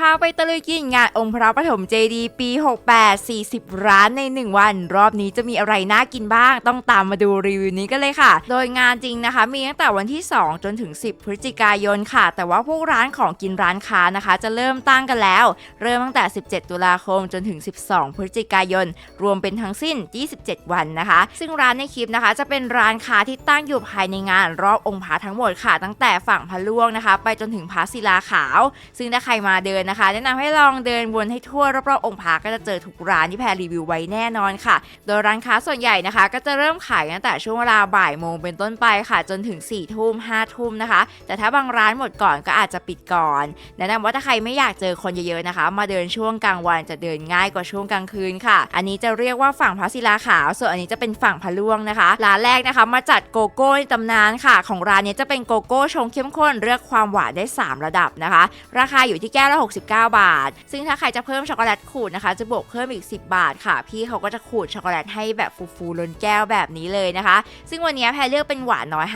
พาไปตะลุยกินงานองค์พระปฐมเจดีปี 68 40 ร้านใน 1 วัน รอบนี้จะมีอะไรน่ากินบ้าง ต้องตามมาดูรีวิวนี้กันเลยค่ะ โดยงานจริงนะคะ มีตั้งแต่วันที่ 2 จนถึง 10 พฤศจิกายนค่ะ แต่ว่าพวกร้านของกินร้านค้านะคะ จะเริ่มตั้งกันแล้ว เริ่มตั้งแต่ 17 ตุลาคมจนถึง 12 พฤศจิกายน รวมเป็นทั้งสิ้น 27 วันนะคะ ซึ่งร้านในคลิปนะคะ จะเป็นร้านค้าที่ตั้งอยู่ภายในงานรอบองค์พระทั้งหมดค่ะ ตั้งแต่ฝั่งพระล่วงนะคะ ไปจนถึงพระศิลาขาว ซึ่งถ้าใครมาเดินนะคะ แนะนำให้ลองเดินวนให้ทั่วรอบๆองค์พระก็จะเจอทุกร้านที่แพรรีวิวไว้แน่นอนค่ะ โดยร้านค้าส่วนใหญ่นะคะ ก็จะเริ่มขายตั้งแต่ช่วงเวลาบ่ายโมงเป็นต้นไปค่ะ จนถึง4ี่ทุ่มห้าทุ่มนะคะ แต่ถ้าบางร้านหมดก่อนก็อาจจะปิดก่อน แนะนำว่าถ้าใครไม่อยากเจอคนเยอะๆนะคะ มาเดินช่วงกลางวันจะเดินง่ายกว่าช่วงกลางคืนค่ะ อันนี้จะเรียกว่าฝั่งพระศิลาขาว ส่วนอันนี้จะเป็นฝั่งพระล่วงนะคะร้านแรกนะคะ มาจัดโกโก้ในตำนานค่ะ ของร้านนี้จะเป็นโกโก้ชงเข้มข้นเลือกความหวานได้ 3 ระดับนะคะ ราคาอยู่ที่แก้วละ69 บาท ซึ่งถ้าใครจะเพิ่มช็อกโกแลตขูดนะคะ จะบวกเพิ่มอีก 10 บาทค่ะ พี่เขาก็จะขูดช็อกโกแลตให้แบบฟูๆล้นแก้วแบบนี้เลยนะคะ ซึ่งวันนี้แพรเลือกเป็นหวานน้อย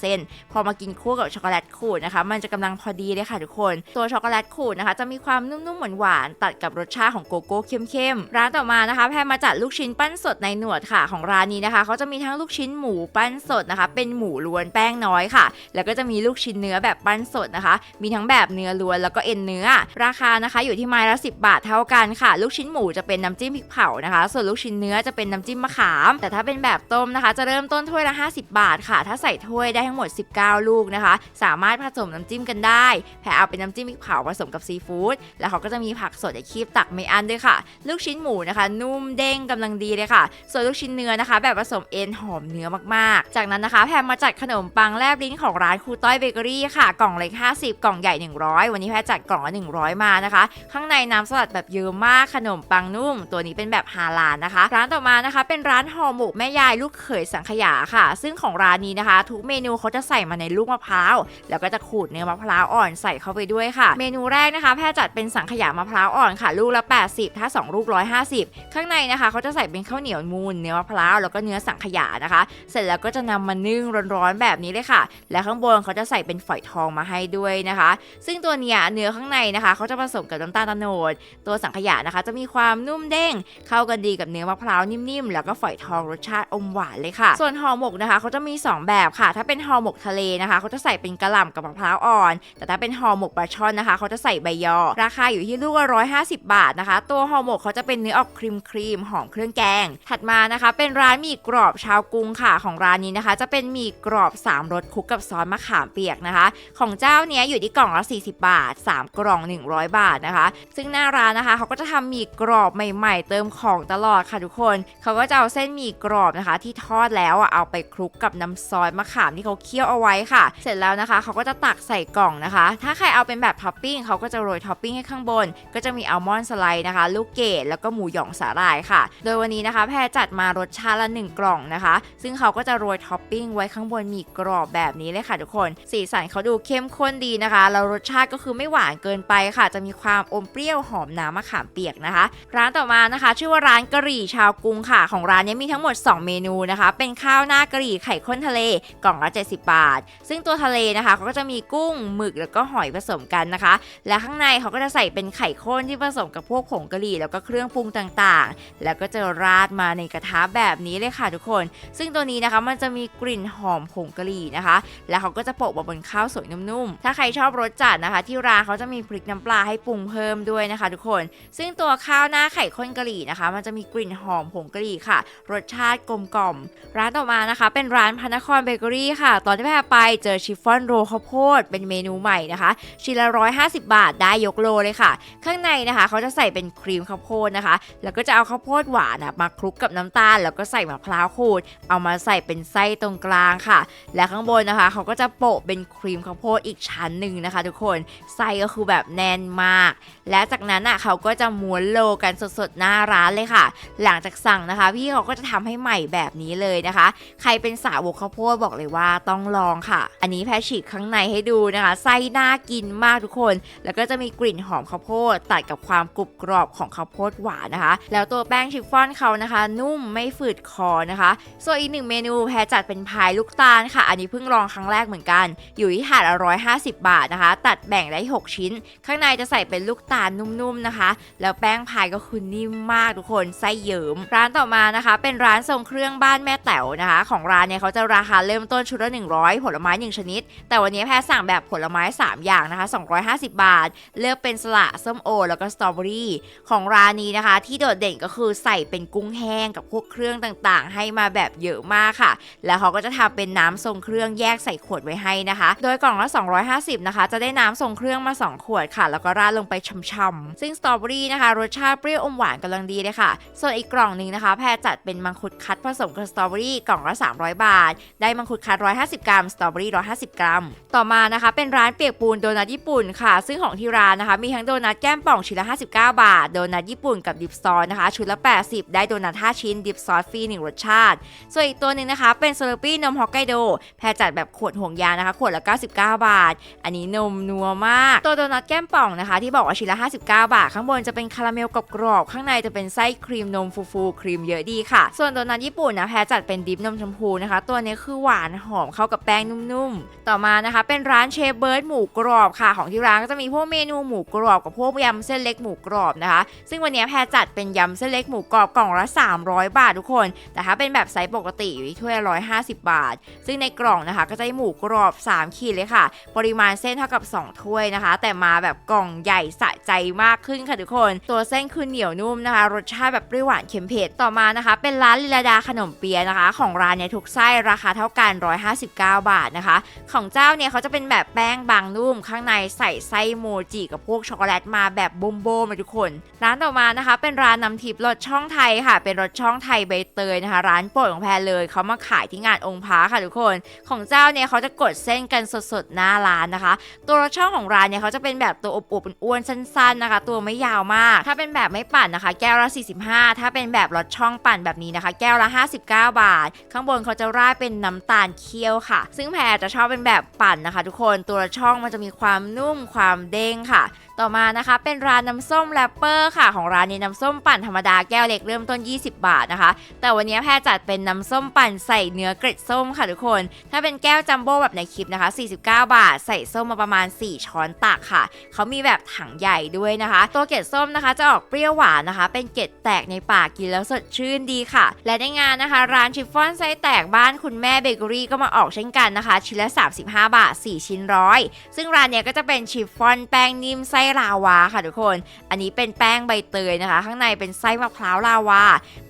50%พอมากินคู่กับช็อกโกแลตขูดนะคะ มันจะกำลังพอดีเลยค่ะทุกคน ตัวช็อกโกแลตขูดนะคะ จะมีความนุ่มๆหวานๆตัดกับรสชาติของโกโก้เข้มๆร้านต่อมานะคะ แพรมาจัดลูกชิ้นปั้นสดในหนวดค่ะ ของร้านนี้นะคะเขาจะมีทั้งลูกชิ้นหมูปั้นสดนะคะ เป็นหมูล้วนแป้งน้อยค่ะ แล้วก็จะมีลูกชิ้นเนื้อแบบปั้นสดนะคะ มีทั้งแบบเนื้อล้วนแล้วก็เอ็นเนื้อรราคานะคะอยู่ที่ไม้ละ 10 บาทเท่ากันค่ะ ลูกชิ้นหมูจะเป็นน้ำจิ้มพริกเผานะคะ ส่วนลูกชิ้นเนื้อจะเป็นน้ำจิ้มมะขาม แต่ถ้าเป็นแบบต้มนะคะ จะเริ่มต้นถ้วยละ 50 บาทค่ะ ถ้าใส่ถ้วยได้ทั้งหมด 19 ลูกนะคะ สามารถผสมน้ำจิ้มกันได้แพรเอาเป็นน้ำจิ้มพริกเผาผสมกับซีฟู้ดแล้วเขาก็จะมีผักสดให้คีบตักไม่อั้นด้วยค่ะ ลูกชิ้นหมูนะคะ นุ่มเด้งกำลังดีเลยค่ะ ส่วนลูกชิ้นเนื้อนะคะ แบบผสมเอ็นหอมเนื้อมากๆ จากนั้นนะคะแพรมาจัดขนมปังแลบลิ้นของร้านครูต้อยเบเกอรี่ค่ะ กล่องเล็ก 50 กล่องใหญ่ 100 วันนี้แพรจัดกล่องละ100มานะคะ ข้างในน้ำสลัดแบบเยอะมากขนมปังนุ่ม ตัวนี้เป็นแบบฮาลาลนะคะ ร้านต่อมานะคะ เป็นร้านห่อหมกแม่ยายลูกเขยสังขยาค่ะ ซึ่งของร้านนี้นะคะ ทุกเมนูเขาจะใส่มาในลูกมะพร้าวแล้วก็จะขูดเนื้อมะพร้าวอ่อนใส่เข้าไปด้วยค่ะ เมนูแรกนะคะ แพรจัดเป็นสังขยามะพร้าวอ่อนค่ะ ลูกละ 80 ถ้า 2 ลูก 150 ข้างในนะคะเขาจะใส่เป็นข้าวเหนียวมูนเนื้อมะพร้าวแล้วก็เนื้อสังขยานะคะ เสร็จแล้วก็จะนำมานึ่งร้อนๆแบบนี้เลยค่ะ และข้างบนเขาจะใส่เป็นฝอยทองมาให้ด้วยนะคะ ซึ่งตัวเนี้ยเนื้อข้างในนะคะเขาจะผสมกับน้ำตาลตะโนด ตัวสังขยานะคะ จะมีความนุ่มเด้ง เข้ากันดีกับเนื้อมะพร้าวนิ่มๆ แล้วก็ฝอยทองรสชาติอมหวานเลยค่ะ ส่วนห่อหมกนะคะเขาจะมี 2 แบบค่ะ ถ้าเป็นห่อหมกทะเลนะคะเขาจะใส่เป็นกระหล่ำกับมะพร้าวอ่อน แต่ถ้าเป็นห่อหมกปลาช่อนนะคะเขาจะใส่ใบยอ ราคาอยู่ที่ลูกละ150บาทนะคะ ตัวห่อหมกเขาจะเป็นเนื้อออกครีมครีมๆหอมเครื่องแกง ถัดมานะคะ เป็นร้านหมี่กรอบชาวกรุงค่ะของร้านนี้นะคะ จะเป็นหมี่กรอบสามรสคลุกกับซอสมะขามเปียกนะคะ ของเจ้าเนี้ยอยู่ที่กล่องละ40 บาท 3 กล่อง 100บาทนะคะ ซึ่งหน้าร้านนะคะเขาก็จะทำหมี่กรอบใหม่ ๆ เติมของตลอดค่ะทุกคนเขาก็จะเอาเส้นหมี่กรอบนะคะ ที่ทอดแล้วอะเอาไปคลุกกับน้ำซอสมะขามที่เขาเคี่ยวเอาไว้ค่ะ เสร็จแล้วนะคะเขาก็จะตักใส่กล่องนะคะ ถ้าใครเอาเป็นแบบท็อปปิ้งเขาก็จะโรยท็อปปิ้งให้ข้างบน ก็จะมีอัลมอนด์สไลด์นะคะ ลูกเกดแล้วก็หมูหยองสาหร่ายค่ะ โดยวันนี้นะคะ แพรจัดมารสชาติละหนึ่งกล่องนะคะ ซึ่งเขาก็จะโรยท็อปปิ้งไว้ข้างบนหมี่กรอบแบบนี้เลยค่ะทุกคน สีสันเขาดูเข้มข้นดีนะคะ แล้วรสชาติก็คือไม่หวานเกินไปค่ะจะมีความอมเปรี้ยวหอมน้ำมะขามเปียกนะคะ ร้านต่อมานะคะ ชื่อว่าร้านกะหรี่ชาวกรุงค่ะ ของร้านนี้มีทั้งหมด 2 เมนูนะคะ เป็นข้าวหน้ากะหรี่ไข่ข้นทะเลกล่องละ70 บาท ซึ่งตัวทะเลนะคะเขาก็จะมีกุ้งหมึกแล้วก็หอยผสมกันนะคะ และข้างในเขาก็จะใส่เป็นไข่ข้นที่ผสมกับพวกผงกะหรี่แล้วก็เครื่องปรุงต่างๆ แล้วก็จะราดมาในกระทะแบบนี้เลยค่ะทุกคน ซึ่งตัวนี้นะคะมันจะมีกลิ่นหอมผงกะหรี่นะคะ แล้วเขาก็จะโปะบนข้าวสวยนุ่มๆ ถ้าใครชอบรสจัดนะคะ ที่ร้านเขาจะมีพริกน้ำปลาให้ปรุงเพิ่มด้วยนะคะทุกคน ซึ่งตัวข้าวหน้าไข่ข้นกะหรี่นะคะ มันจะมีกลิ่นหอมผงกะหรี่ค่ะ รสชาติกลมกล่อม ร้านต่อมานะคะ เป็นร้านพระนครเบเกอรี่ค่ะ ตอนที่แพรไปเจอชิฟฟ่อนโรข้าวโพดเป็นเมนูใหม่นะคะชิ้นละ150 บาทได้ยกโลเลยค่ะ ข้างในนะคะ เขาจะใส่เป็นครีมข้าวโพดนะคะ แล้วก็จะเอาข้าวโพดหวานมาคลุกกับน้ำตาล แล้วก็ใส่มะพร้าวขูด เอามาใส่เป็นไส้ตรงกลางค่ะ และข้างบนนะคะ เขาก็จะโปะเป็นครีมข้าวโพดอีกชั้นหนึ่งนะคะ ทุกคนไส้ก็คือแบบแน่นมาก และจากนั้นอะเขาก็จะม้วนโลกันสดๆหน้าร้านเลยค่ะ หลังจากสั่งนะคะ พี่เขาก็จะทำให้ใหม่แบบนี้เลยนะคะ ใครเป็นสาวกข้าวโพดบอกเลยว่าต้องลองค่ะ อันนี้แพรฉีกข้างในให้ดูนะคะ ไส้น่ากินมากทุกคน แล้วก็จะมีกลิ่นหอมข้าวโพดตัดกับความกรุบกรอบของข้าวโพดหวานนะคะ แล้วตัวแป้งชิฟฟ่อนเขานะคะ นุ่มไม่ฝืดคอนะคะ ส่วนอีกหนึ่งเมนูแพรจัดเป็นพายลูกตาลค่ะ อันนี้เพิ่งลองครั้งแรกเหมือนกัน อยู่ที่ถาดละ150 บาทนะคะ ตัดแบ่งได้ 6 ชิ้น ข้างในในจะใส่เป็นลูกตาลนุ่มๆนะคะ แล้วแป้งพายก็คือนิ่มมากทุกคนไส้เยิ้มร้านต่อมานะคะ เป็นร้านทรงเครื่องบ้านแม่แต๋วนะคะ ของร้านเนี่ยเขาจะราคาเริ่มต้นชุดละ100 ผลไม้1ชนิด แต่วันนี้แพรสั่งแบบผลไม้ 3 อย่างนะคะ 250 บาท เลือกเป็นสละส้มโอ แล้วก็สตรอเบอรี่ของร้านนี้นะคะ ที่โดดเด่นก็คือใส่เป็นกุ้งแห้งกับพวกเครื่องต่างๆ ให้มาแบบเยอะมากค่ะ แล้วเขาก็จะทำเป็นน้ำทรงเครื่องแยกใส่ขวดไว้ให้นะคะ โดยกล่องละ250นะคะจะได้น้ำทรงเครื่องมา 2 ขวดค่ะแล้วก็ราดลงไปช่ำๆซึ่งสตรอเบอรี่นะคะรสชาติเปรี้ยวอมหวานกำลังดีเลยค่ะ ส่วนอีกกล่องหนึ่งนะคะ แพรจัดเป็นมังคุดคัดผสมกับสตรอเบอรี่กล่องละ 300 บาท ได้มังคุดคัด 150 กรัม สตรอเบอรี่ 150 กรัม ต่อมานะคะ เป็นร้านเปียกปูนโดนัทญี่ปุ่นค่ะ ซึ่งของที่ร้านนะคะ มีทั้งโดนัทแก้มป่องชิ้นละ 59 บาท โดนัทญี่ปุ่นกับดิปซอสนะคะ ชุดละ 80 ได้โดนัท 5 ชิ้น ดิปซอสฟรี1รสชาติ ส่วนอีกตัวหนึ่งนะคะ เป็นเซอร์ปี้นมฮอกไกโด แพรจัดแบบขวดห่วงยางนะคะ ขวดละ 99 บาท อันนี้นมนัวมาก ตัวโดนัทแก้มป่องนะคะที่บอกว่าชิ้นละ 59 บาท ข้างบนจะเป็นคาราเมลกรอบๆข้างในจะเป็นไส้ครีมนมฟูๆครีมเยอะดีค่ะ ส่วนโดนัทญี่ปุ่นนะแพรจัดเป็นดิปนมชมพูนะคะ ตัวนี้คือหวานหอมเข้ากับแป้งนุ่มๆ ต่อมานะคะ เป็นร้านเชฟเบิร์ดหมูกรอบค่ะ ของที่ร้านก็จะมีพวกเมนูหมูกรอบกับพวกยำเส้นเล็กหมูกรอบนะคะ ซึ่งวันนี้แพรจัดเป็นยำเส้นเล็กหมูกรอบกล่องละ 300 บาททุกคน แต่ถ้าเป็นแบบไซส์ปกติอยู่ที่ถ้วย150 บาท ซึ่งในกล่องนะคะก็จะได้หมูกรอบ 3 ขีดเลยค่ะ ปริมาณเส้นเท่ากับ 2 ถ้วยนะคะ แต่มาแบบกล่องใหญ่สะใจมากขึ้นค่ะทุกคน ตัวเส้นคือเหนียวนุ่มนะคะ รสชาติแบบเปรี้ยวหวานเค็มเผ็ดต่อมานะคะ เป็นร้านลิลาดาขนมเปียะนะคะ ของร้านเนี่ยทุกไส้ราคาเท่ากัน 159 บาทนะคะ ของเจ้าเนี่ยเขาจะเป็นแบบแป้งบางนุ่ม ข้างในใส่ไส้โมจิกับพวกช็อกโกแลตมาแบบโบมๆเลยทุกคน ร้านต่อมานะคะ เป็นร้านน้ำทิพย์รสช่องไทยค่ะ เป็นรสช่องไทยใบเตยนะคะ ร้านโปรดของแพรเลยเขามาขายที่งานองค์พระค่ะทุกคน ของเจ้าเนี่ยเขาจะกดเส้นกันสดๆหน้าร้านนะคะ ตัวรสช่องของร้านเนี่ยเขาจะเป็นแบบตัวอบๆอ้วนๆสั้นๆนะคะ ตัวไม่ยาวมาก ถ้าเป็นแบบไม่ปั่นนะคะ แก้วละ 45 ถ้าเป็นแบบรสช่องปั่นแบบนี้นะคะ แก้วละ 59 บาท ข้างบนเขาจะราดเป็นน้ำตาลเคี่ยวค่ะ ซึ่งแพรจะชอบเป็นแบบปั่นนะคะ ทุกคนตัวช่องมันจะมีความนุ่มความเด้งค่ะ ต่อมานะคะเป็นร้านน้ำส้มแรปเปอร์ค่ะ ของร้านนี้น้ำส้มปั่นธรรมดาแก้วเล็กเริ่มต้น 20 บาทนะคะ แต่วันนี้แพรจัดเป็นน้ำส้มปั่นใส่เนื้อเกร็ดส้มค่ะทุกคน ถ้าเป็นแก้วจัมโบ้แบบในคลิปนะคะ 49 บาท ใส่ส้มมาประมาณ 4 ช้อนตักค่ะเขามีมีแบบถังใหญ่ด้วยนะคะ ตัวเกล็ดส้มนะคะ จะออกเปรี้ยวหวานนะคะ เป็นเกล็ดแตกในปากกินแล้วสดชื่นดีค่ะ และในงานนะคะ ร้านชิฟฟ่อนไส้แตกบ้านคุณแม่เบเกอรี่ก็มาออกเช่นกันนะคะ ชิ้นละ 35 บาท 4 ชิ้นร้อยซึ่งร้านเนี้ยก็จะเป็นชิฟฟ่อนแป้งนิ่มไส้ลาวาค่ะทุกคน อันนี้เป็นแป้งใบเตยนะคะ ข้างในเป็นไส้มะพร้าวลาวา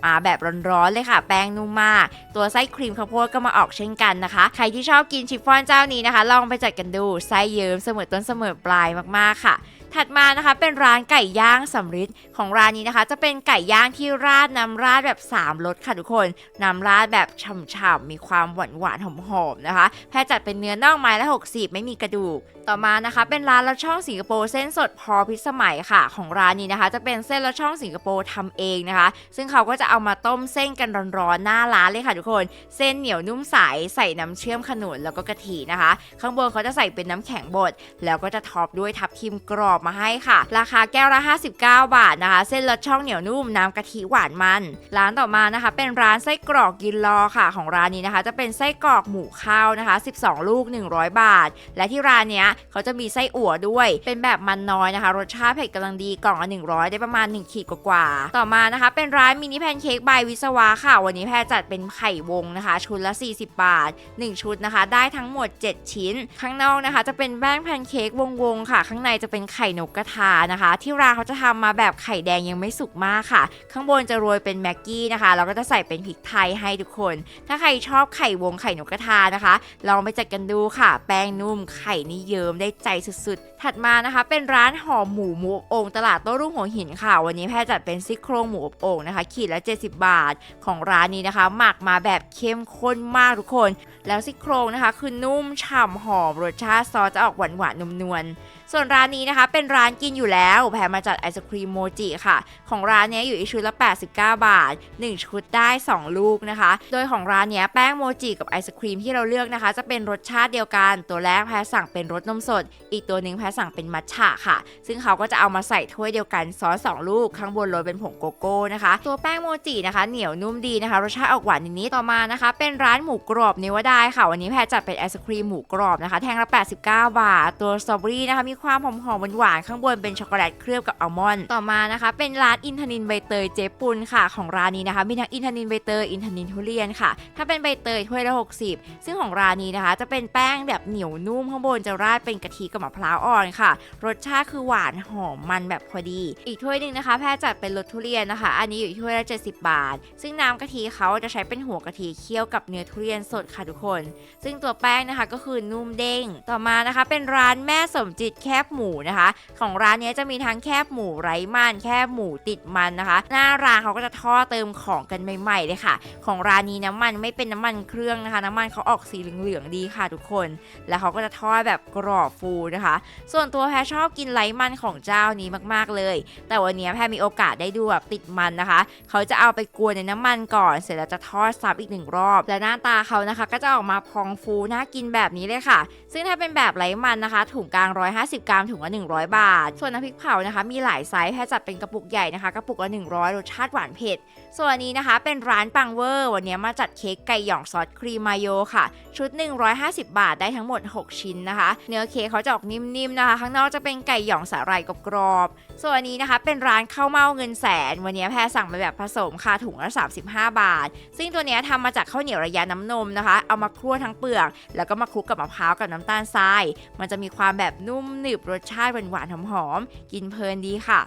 มาแบบร้อนๆเลยค่ะ แป้งนุ่มมาก ตัวไส้ครีมข้าวโพดก็มาออกเช่นกันนะคะ ใครที่ชอบกินชิฟฟ่อนเจ้านี้นะคะ ลองไปจัดกันดูไส้เยิ้มเสมอต้นเสมอปลายมากๆค่ะ ถัดมานะคะเป็นร้านไก่ย่างสำริดของร้านนี้นะคะ จะเป็นไก่ย่างที่ราดน้ำราดแบบ3รสค่ะทุกคนน้ำราดแบบฉ่ำๆมีความหวานหวานหอมๆนะคะ แพรจัดเป็นเนื้อน่องไม้ละ 60 ไม่มีกระดูก ต่อมานะคะ เป็นร้านละช่องสิงคโปร์เส้นสดพอพิสมัยค่ะ ของร้านนี้นะคะ จะเป็นเส้นละช่องสิงคโปร์ทำเองนะคะ ซึ่งเขาก็จะเอามาต้มเส้นกันร้อนๆหน้าร้านเลยค่ะทุกคน เส้นเหนียวนุ่มใสใส่น้ำเชื่อมขนุนแล้วก็กะทินะคะ ข้างบนเขาจะใส่เป็นน้ำแข็งบดแล้วก็จะท็อปด้วยทับทิมกรอบมาให้ค่ะ ราคาแก้วละ 59 บาทนะคะ เส้นละช่องเหนียวนุ่มน้ำกะทิหวานมัน ร้านต่อมานะคะ เป็นร้านไส้กรอกกินรอค่ะ ของร้านนี้นะคะ จะเป็นไส้กรอกหมูข้าวนะคะ 12 ลูก 100 บาท และที่ร้านเนี้ยเขาจะมีไส้อั่วด้วย เป็นแบบมันน้อยนะคะ รสชาติเผ็ดกำลังดีกล่องละ100 ได้ประมาณ 1 ขีดกว่าๆต่อมานะคะ เป็นร้านมินิแพนเค้กบายวิศวะค่ะ วันนี้แพรจัดเป็นไข่วงนะคะ ชุดละ 40 บาท 1 ชุดนะคะ ได้ทั้งหมด 7 ชิ้น ข้างนอกนะคะ จะเป็นแป้งแพนเค้กวงๆค่ะ ข้างในจะเป็นไข่ข่นกกระทานะคะ ที่ร้านเขาจะทำมาแบบไข่แดงยังไม่สุกมากค่ะ ข้างบนจะโรยเป็นแม็กกี้นะคะแล้วก็จะใส่เป็นพริกไทยให้ทุกคน ถ้าใครชอบไข่วงไข่นกกระทานะคะ ลองไปจัดกันดูค่ะ แป้งนุ่มไข่นี่เยิ้มได้ใจสุดๆ ถัดมานะคะ เป็นร้านห่อหมูหมูอบโอ่งตลาดโต้รุ่งหัวหินค่ะ วันนี้แพรจัดเป็นซี่โครงหมูอบโอ่งนะคะ ขีดละ 70 บาท ของร้านนี้นะคะ หมักมาแบบเข้มข้นมากทุกคน แล้วซี่โครงนะคะ คือนุ่มฉ่ำหอมรสชาติซอสจะออกหวานหวานๆนวล ส่วนร้านนี้นะคะเป็นร้านกินอยู่แล้วแพรมาจัดไอศครีมโมจิค่ะ ของร้านนี้อยู่ที่ชุดละ 89 บาท 1 ชุดได้ 2 ลูกนะคะ โดยของร้านนี้แป้งโมจิกับไอศครีมที่เราเลือกนะคะ จะเป็นรสชาติเดียวกัน ตัวแรกแพรสั่งเป็นรสนมสด อีกตัวหนึ่งแพรสั่งเป็นมัทฉะค่ะ ซึ่งเขาก็จะเอามาใส่ถ้วยเดียวกันซอสสองลูกข้างบนโรยเป็นผงโกโก้นะคะ ตัวแป้งโมจินะคะ เหนียวนุ่มดีนะคะ รสชาติออกหวานนิดๆต่อมานะคะ เป็นร้านหมูกรอบนิวดายค่ะ วันนี้แพรจัดเป็นไอศครีมหมูกรอบนะคะ แท่งละ 89 บาท ตัวสตรอเบอรี่นะคะมีความหอมๆหวานๆข้างบนเป็นช็อกโกแลตเคลือบกับอัลมอนด์ต่อมานะคะ เป็นร้านอินทนินใบเตยเจ๊ปุนค่ะ ของร้านนี้นะคะ มีทั้งอินทนินใบเตยอินทนินทุเรียนค่ะ ถ้าเป็นใบเตยถ้วยละ 60 ซึ่งของร้านนี้นะคะ จะเป็นแป้งแบบเหนียวนุ่มข้างบนจะราดเป็นกะทิกับมะพร้าวอ่อนค่ะ รสชาติคือหวานหอมมันแบบพอดี อีกถ้วยหนึ่งนะคะ แพรจัดเป็นรสทุเรียนนะคะ อันนี้อยู่ถ้วยละ70 บาท ซึ่งน้ำกะทิเขาจะใช้เป็นหัวกะทิเคี่ยวกับเนื้อทุเรียนสดค่ะทุกคน ซึ่งตัวแป้งนะคะก็คือนุ่มเด้ง ต่อมานะคะ เป็นร้านแม่สมจิตแคบหมูนะคะ ของร้านนี้จะมีทั้งแคบหมูไร้มันแคบหมูติดมันนะคะ หน้าร้านเขาก็จะทอดเติมของกันใหม่ๆเลยค่ะ ของร้านนี้น้ำมันไม่เป็นน้ำมันเครื่องนะคะ น้ำมันเขาออกสีเหลืองๆดีค่ะทุกคน แล้วเขาก็จะทอดแบบกรอบฟูนะคะ ส่วนตัวแพรชอบกินไร้มันของเจ้านี้มากๆเลย แต่วันนี้แพรมีโอกาสได้ดูแบบติดมันนะคะ เขาจะเอาไปกวนในน้ำมันก่อน เสร็จแล้วจะทอดซ้ำอีกหนึ่งรอบ และหน้าตาเขานะคะ ก็จะออกมาพองฟูน่ากินแบบนี้เลยค่ะ ซึ่งถ้าเป็นแบบไร้มันนะคะถุงกลาง150กรัมถุงละ100 บาท ส่วนน้ำพริกเผานะคะ มีหลายไซส์แพรจัดเป็นกระปุกใหญ่นะคะกระปุกละ100รสชาติหวานเผ็ด ส่วนนี้นะคะ เป็นร้านปังเวอร์วันนี้มาจัดเค้กไก่หย่องซอสครีมมายโยค่ะ ชุด 150 บาทได้ทั้งหมด 6 ชิ้นนะคะ เนื้อเค้กเขาจะออกนิ่มๆนะคะ ข้างนอกจะเป็นไก่หย่องสาหร่ายกรอบๆส่วนนี้นะคะ เป็นร้านข้าวเม่าเงินแสน วันนี้แพรสั่งไปแบบผสมค่ะถุงละ35 บาท ซึ่งตัวเนี้ยทำมาจากข้าวเหนียวระยะน้ำนมนะคะ เอามาคั่วทั้งเปลือก แล้วก็มาคลุกกับมะพร้าวกับน้ำตาลทราย มันจะมีความแบบนุ่มหนึบรสชาติหวานๆหอมๆกินเพลินดีค่ะ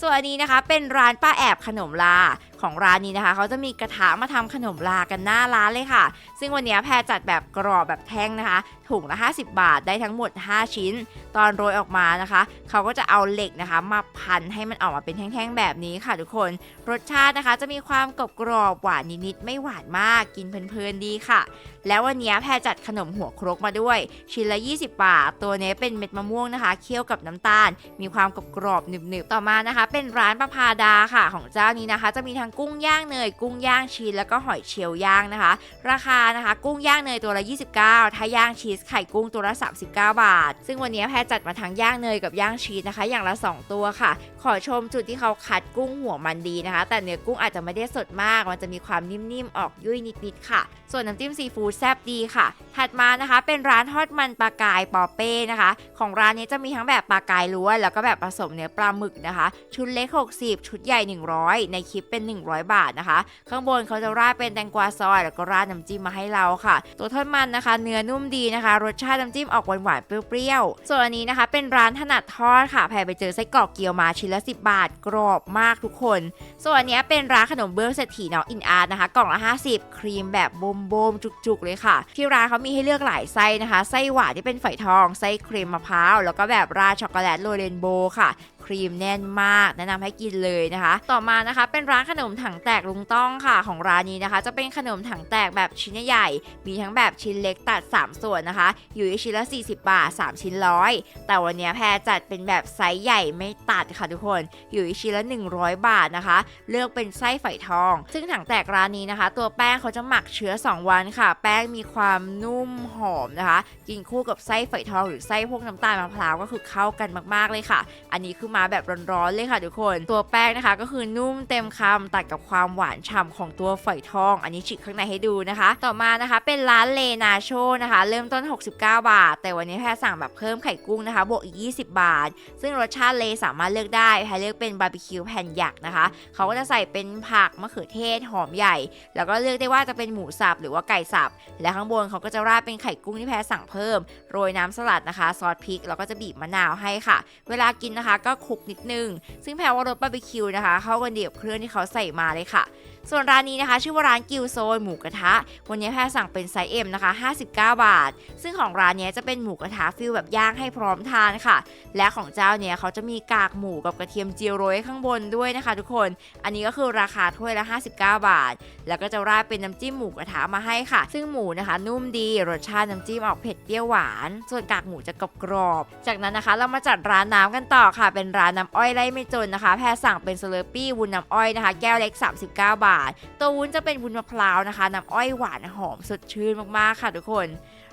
ส่วนอันนี้นะคะเป็นร้านป้าแอบขนมลาของร้านนี้นะคะ เขาจะมีกระทะมาทำขนมลากันหน้าร้านเลยค่ะ ซึ่งวันนี้แพรจัดแบบกรอบแบบแท่งนะคะถุงละ 50 บาทได้ทั้งหมด 5 ชิ้น ตอนโรยออกมานะคะ เขาก็จะเอาเหล็กนะคะ มาพันให้มันออกมาเป็นแท่งๆแบบนี้ค่ะทุกคน รสชาตินะคะจะมีความกรอบกรอบๆหวานนิดๆไม่หวานมากกินเพลินๆดีค่ะ แล้ววันนี้แพรจัดขนมหัวครกมาด้วย ชิ้นละ 20 บาท ตัวนี้เป็นเม็ดมะม่วงนะคะเคี่ยวกับน้ำตาล มีความกรอบกรอบๆหนึบๆต่อมานะคะเป็นร้านประพาดาค่ะของเจ้านี้นะคะ จะมีทั้งกุ้งย่างเนยกุ้งย่างชีสแล้วก็หอยเชลล์ย่างนะคะ ราคานะคะ กุ้งย่างเนยตัวละ 29 ถ้าย่างชีสไข่กุ้งตัวละ 39 บาท ซึ่งวันนี้แพรจัดมาทั้งย่างเนยกับย่างชีสนะคะ อย่างละ 2 ตัวค่ะ ขอชมจุดที่เขาคัดกุ้งหัวมันดีนะคะ แต่เนื้อกุ้งอาจจะไม่ได้สดมาก มันจะมีความนิ่มๆออกยุ่ยนิดๆค่ะ ส่วนน้ำจิ้มซีฟู้ดแซ่บดีค่ะ ถัดมานะคะ เป็นร้านทอดมันปลากายปอเป้นะคะ ของร้านนี้จะมีทั้งแบบปลากายล้วนแล้วก็แบบผสมเนื้อปลาหมึกนะคะชุดเล็ก 60 ชุดใหญ่ 100 ในคลิปเป็น 100 บาทนะคะ ข้างบนเขาจะราดเป็นแตงกวาซอย แล้วก็ราดน้ำจิ้มมาให้เราค่ะ ตัวทอดมันนะคะ เนื้อนุ่มดีนะคะ รสชาติน้ำจิ้มออกหวานๆเปรี้ยวๆส่วนอันนี้นะคะเป็นร้านถนัดทอดค่ะแพรไปเจอไส้กรอกเกี๊ยวมาชิ้นละ 10 บาท กรอบมากทุกคน ส่วนอันนี้เป็นร้านขนมเบื้องเศรษฐีน้องอินอาร์นะคะ กล่องละ 50 ครีมแบบบมบมๆจุกๆเลยค่ะ ที่ร้านเขามีให้เลือกหลายไส้นะคะไส้หวานที่เป็นฝอยทองไส้ครีมมะพร้าวแล้วก็แบบราดช็อกโกแลตโรยเรนโบว์ค่ะ ครีมแน่นมาก แนะนำให้กินเลยนะคะ ต่อมานะคะเป็นร้านขนมถังแตกลุงต้องค่ะของร้านนี้นะคะ จะเป็นขนมถังแตกแบบชิ้นใหญ่มีทั้งแบบชิ้นเล็กตัด 3 ส่วนนะคะ อยู่ที่ชิ้นละ 40 บาท 3 ชิ้นร้อยแต่วันนี้แพรจัดเป็นแบบไซส์ใหญ่ไม่ตัดค่ะทุกคน อยู่ที่ชิ้นละ 100 บาทนะคะ เลือกเป็นไส้ฝอยทอง ซึ่งถังแตกร้านนี้นะคะ ตัวแป้งเขาจะหมักเชื้อ 2 วันค่ะ แป้งมีความนุ่มหอมนะคะ กินคู่กับไส้ฝอยทองหรือไส้พวกน้ำตาลมะพร้าวก็คือเข้ากันมากๆเลยค่ะ อันนี้คือมาแบบร้อนๆเลยค่ะทุกคน ตัวแป้งนะคะก็คือนุ่มเต็มคำตัดกับความหวานฉ่ำของตัวฝอยทอง อันนี้ฉีกข้างในให้ดูนะคะ ต่อมานะคะเป็นร้านเลนาโชนะคะ เริ่มต้น 69 บาท แต่วันนี้แพรสั่งแบบเพิ่มไข่กุ้งนะคะ บวกอีก 20 บาท ซึ่งรสชาติเลสามารถเลือกได้แพรเลือกเป็นบาร์บีคิวแผ่นหยักนะคะ เขาก็จะใส่เป็นผักมะเขือเทศหอมใหญ่ แล้วก็เลือกได้ว่าจะเป็นหมูสับหรือว่าไก่สับ และข้างบนเขาก็จะราดเป็นไข่กุ้งที่แพรสั่งเพิ่ม โรยน้ำสลัดนะคะ ซอสพริก แล้วก็จะบีบมะนาวให้ค่ะ เวลากินนะคะก็คลุกนิดนึง ซึ่งแพรว่ารสบาร์บีคิวนะคะ เข้ากันดีกับเครื่องที่เขาใส่มาเลยค่ะ ส่วนร้านนี้นะคะ ชื่อว่าร้านกิวโซนหมูกระทะ วันนี้แพรสั่งเป็นไซส์ M นะคะ 59 บาท ซึ่งของร้านนี้จะเป็นหมูกระทะฟิลแบบย่างให้พร้อมทานค่ะ และของเจ้าเนี้ยเขาจะมีกากหมูกับกระเทียมเจียวโรยข้างบนด้วยนะคะ ทุกคน อันนี้ก็คือราคาถ้วยละ 59 บาท แล้วก็จะราดเป็นน้ำจิ้มหมูกระทะมาให้ค่ะ ซึ่งหมูนะคะ นุ่มดีรสชาติน้ำจิ้มออกเผ็ดเปรี้ยวหวาน ส่วนกากหมูจะกรอบกรอบๆจากนั้นนะคะเรามาจัดร้านน้ำกันต่อค่ะ เป็นร้านน้ำอ้อยไล่ไม่จนนะคะ แพรสั่งเป็นสเลอร์ปี้วุ้นน้ำอ้อยนะคะ แก้วเล็ก 39 บาทตัววุ้นจะเป็นวุ้นมะพร้าวนะคะน้ำอ้อยหวานหอมสดชื่นมากๆค่ะทุกคน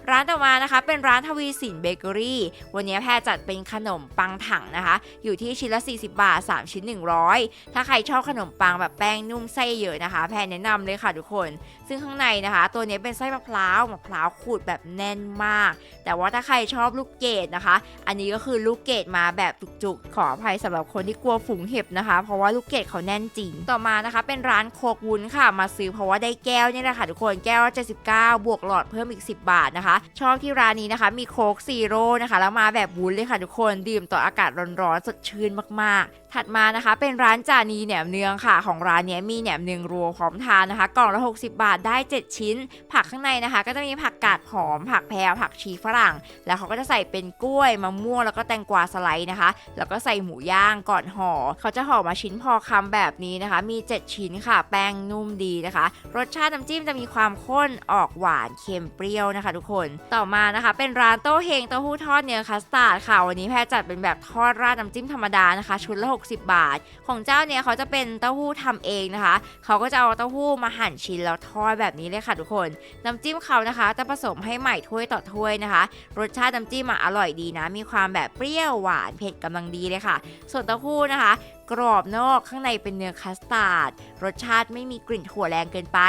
ร้านต่อมานะคะเป็นร้านทวีสินเบเกอรี่ วันนี้แพรจัดเป็นขนมปังถังนะคะ อยู่ที่ชิ้นละ 40 บาท 3 ชิ้น 100 ถ้าใครชอบขนมปังแบบแป้งนุ่มไส้เยอะนะคะ แพรแนะนำเลยค่ะทุกคน ซึ่งข้างในนะคะ ตัวนี้เป็นไส้มะพร้าวมะพร้าวขูดแบบแน่นมาก แต่ว่าถ้าใครชอบลูกเกดนะคะ อันนี้ก็คือลูกเกดมาแบบจุกๆ ขออภัยสำหรับคนที่กลัวฝูงเห็บนะคะ เพราะว่าลูกเกดเขาแน่นจริง ต่อมานะคะเป็นร้านโคกวุ้นค่ะ มาซื้อเพราะว่าได้แก้วนี่แหละค่ะทุกคน แก้ว79บวกหลอดเพิ่มอีก 10 บาทนะคะชอบที่ร้านนี้นะคะ มีโค้กซีโร่นะคะ แล้วมาแบบวุ้นเลยค่ะทุกคนดื่มต่ออากาศร้อนๆสดชื่นมากๆถัดมานะคะเป็นร้านจานีแหนมเนืองค่ะ ของร้านนี้มีแหนมเนืองรัวพร้อมทานนะคะ กล่องละ 60 บาทได้ 7 ชิ้น ผักข้างในนะคะ ก็จะมีผักกาดหอม ผักแพรผักชีฝรั่ง แล้วเขาก็จะใส่เป็นกล้วยมะม่วงแล้วก็แตงกวาสไลด์นะคะ แล้วก็ใส่หมูย่างก่อนห่อ เขาจะห่อมาชิ้นพอคำแบบนี้นะคะ มี 7 ชิ้นค่ะ แป้งนุ่มดีนะคะ รสชาติน้ำจิ้มจะมีความข้นออกหวานเค็มเปรี้ยวนะคะ ทุกคนต่อมานะคะ เป็นร้านโต้เฮงเต้าหู้ทอดเนื้อคัสตาร์ดค่ะวันนี้แพรจัดเป็นแบบทอดราดน้ำจิ้มธรรมดานะคะชุดละ60 บาท ของเจ้าเนี่ยเขาจะเป็นเต้าหู้ทำเองนะคะ เขาก็จะเอาเต้าหู้มาหั่นชิ้นแล้วทอดแบบนี้เลยค่ะทุกคน น้ำจิ้มเขานะคะ จะผสมให้ใหม่ถ้วยต่อถ้วยนะคะ รสชาติน้ำจิ้มออร่อยดีนะ มีความแบบเปรี้ยวหวานเผ็ดกำลังดีเลยค่ะ ส่วนเต้าหู้นะคะ กรอบนอกข้างในเป็นเนื้อคัสตาร์ดรสชาติไม่มีกลิ่นถั่วแรงเกินไป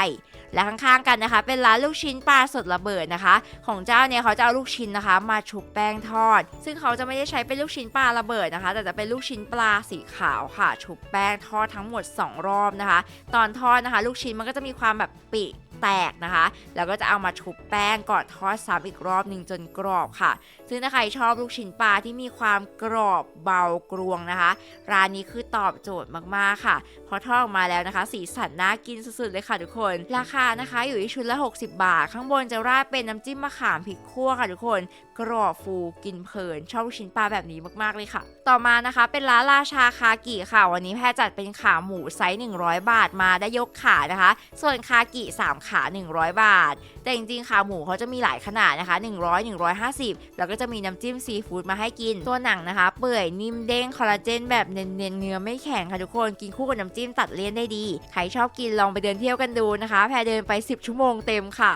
และข้างๆกันนะคะ เป็นร้านลูกชิ้นปลาสดระเบิดนะคะ ของเจ้าเนี่ยเขาจะเอาลูกชิ้นนะคะ มาชุบแป้งทอด ซึ่งเขาจะไม่ได้ใช้เป็นลูกชิ้นปลาระเบิดนะคะ แต่จะเป็นลูกชิ้นปลาสีขาวค่ะชุบแป้งทอดทั้งหมด 2 รอบนะคะ ตอนทอดนะคะ ลูกชิ้นมันก็จะมีความแบบปีก แตกนะคะ แล้วก็จะเอามาชุบแป้งก่อนทอดซ้ำอีกรอบหนึ่งจนกรอบค่ะ ซึ่งถ้าใครชอบลูกชิ้นปลาที่มีความกรอบเบากรวงนะคะ ร้านนี้คือตอบโจทย์มากๆค่ะ พอทอดออกมาแล้วนะคะ สีสันน่ากินสุดๆเลยค่ะทุกคน ราคานะคะอยู่ที่ชุดละ 60 บาท ข้างบนจะราดเป็นน้ำจิ้มมะขามพริกคั่วค่ะทุกคน กรอบฟูกินเพลิน ชอบลูกชิ้นปลาแบบนี้มากๆเลยค่ะ ต่อมานะคะเป็นร้านราชาคากิค่ะ วันนี้แพรจัดเป็นขาหมูไซส์100 บาทมาได้ยกขานะคะ ส่วนคากิ 3 ขา 100 บาท แต่จริงๆขาหมูเขาจะมีหลายขนาดนะคะ 100 150 แล้วก็จะมีน้ำจิ้มซีฟู้ดมาให้กิน ตัวหนังนะคะ เปื่อยนิ่มเด้งคอลลาเจนแบบเนียนๆเนื้อไม่แข็งค่ะทุกคนกินคู่กับน้ำจิ้มตัดเลี่ยนได้ดี ใครชอบกินลองไปเดินเที่ยวกันดูนะคะ แพรเดินไป 10 ชั่วโมงเต็มค่ะ